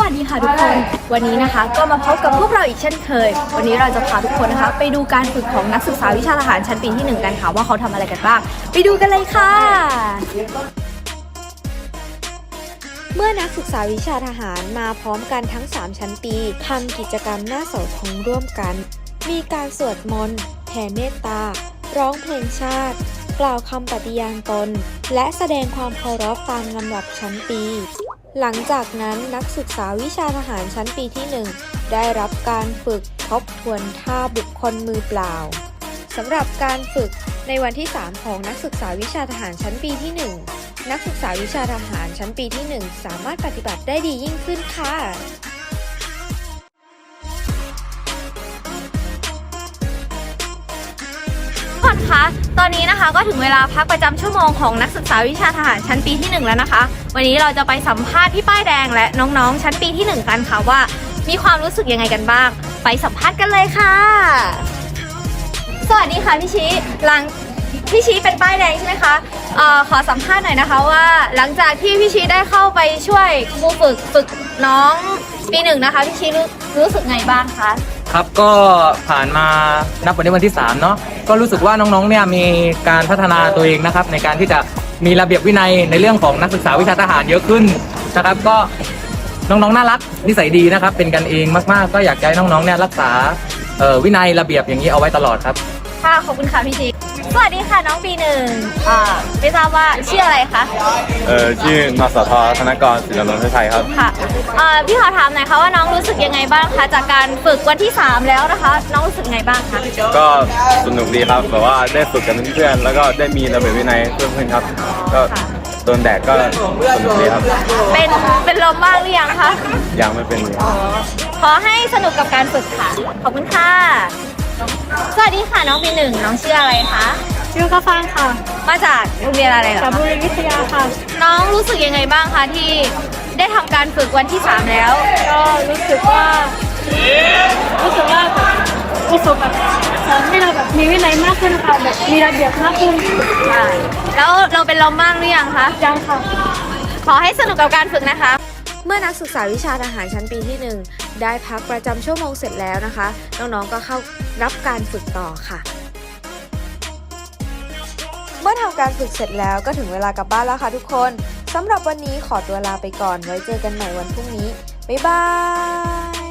วัสดีค่ะทุกคน วันนี้นะคะก็มาพบกับพวกเราอีกเช่นเคย วันนี้เราจะพาทุกคนนะคะ ไปดูการฝึกของนักศึกษาวิชาทหารชั้นปีที่หนึ่งกันค่ะว่าเขาทำอะไรกันบ้าง ไปดูกันเลยค่ะ เมื่อนักศึกษาวิชาทหารมาพร้อมกันทั้ง 3 ชั้นปีทำกิจกรรมหน้าเสาธงร่วมกัน มีการสวดมนต์แผ่เมตตา ร้องเพลงชาติ กล่าวคำปฏิญาณตน และแสดงความเคารพตามลำดับชั้นปี หลังจากนั้นนักศึกษาวิชาทหารชั้นปีที่ 1 ได้รับการฝึกทบทวนท่าบุคคลมือเปล่าสำหรับการฝึกในวันที่ 3 ของนักศึกษาวิชาทหารชั้นปีที่ 1 นักศึกษาวิชาทหารชั้นปีที่ 1 สามารถปฏิบัติได้ดียิ่งขึ้นค่ะ คนคะ ตอนนี้นะคะก็ถึงเวลาพักประจำชั่วโมงของนักศึกษาวิชาทหารชั้นปีที่ 1 แล้วนะคะ วันนี้เราจะไปสัมภาษณ์พี่ป้ายแดงและน้องๆ ชั้นปีที่ 1 กันค่ะว่า มีความรู้สึกยังไงกันบ้าง ไปสัมภาษณ์กันเลยค่ะ สวัสดีค่ะพี่ชี้หลังพี่ชี้เป็นป้ายแดงใช่ไหมคะเอ่อขอสัมภาษณ์หน่อยนะคะว่า หลังจากที่พี่ชี้ได้เข้าไปช่วยครูฝึกฝึกน้องปีหนึ่งนะคะพี่ชีรู้รู้สึกไงบ้างคะ ครับก็ผ่านมานับวันนี้วันที่3เนาะก็รู้สึกว่าน้องๆเนี่ยมีการพัฒนาตัวเองนะครับ ในการที่จะมีระเบียบวินัยในเรื่องของนักศึกษาวิชาทหารเยอะขึ้นนะครับ ก็น้องๆน่ารักนิสัยดีนะครับ เป็นกันเองมากๆ ก็อยากจะให้น้องๆเนี่ยรักษาเอ่อวินัยระเบียบอย่างนี้เอาไว้ตลอดครับ ค่ะขอบคุณค่ะพี่ชีสวัสดีค่ะน้องปีหนึ่งอ่า ไม่ทราบว่าชื่ออะไรคะเอ่อชื่อนสทธนกรศิลปนนท์ไทยครับ ค่ะอ่าพี่ขอถามหน่อยค่ะว่าน้องรู้สึกยังไงบ้างคะจากการฝึกวันที่ 3 แล้วนะคะ น้องรู้สึกยังไงบ้างคะก็สนุกดีครับแบบว่าได้ฝึกกันเพื่อนๆแล้วก็ได้มีระเบียบวินัยเพิ่มขึ้นครับ ก็โดนแดดก็สนุกดีครับเป็นเป็นลมบ้างหรือยังคะยังไม่เป็นเลยครับขอให้สนุกกับการฝึกค่ะขอบคุณค่ะสวัสดีค่ะน้องปีหนึ่งน้องชื่ออะไรคะ ชื่อกาฟังค่ะ มาจากโรงเรียนอะไรเหรอจากคะบุรีวิทยาค่ะ น้องรู้สึกยังไงบ้างคะที่ได้ทำการฝึกวันที่ 3 แล้ว ก็รู้สึกว่า รู้สึกว่าแบบรู้สึกแบบสอนให้เราแบบมีวินัยมากขึ้นค่ะแบบมีระเบียบมากขึ้นค่ะแล้วเราเป็นลมบ้างหรือยังคะ ยังค่ะ ขอให้สนุกกับการฝึกนะคะ เมื่อนักศึกษาวิชาทหารชั้นปีที่1ได้พักประจำชั่วโมงเสร็จแล้วนะคะ น้องๆก็เข้ารับการฝึกต่อค่ะ เมื่อทำการฝึกเสร็จแล้วก็ถึงเวลากลับบ้านแล้วค่ะทุกคนสำหรับวันนี้ขอตัวลาไปก่อนไว้เจอกันใหม่วันพรุ่งนี้ บ๊ายบาย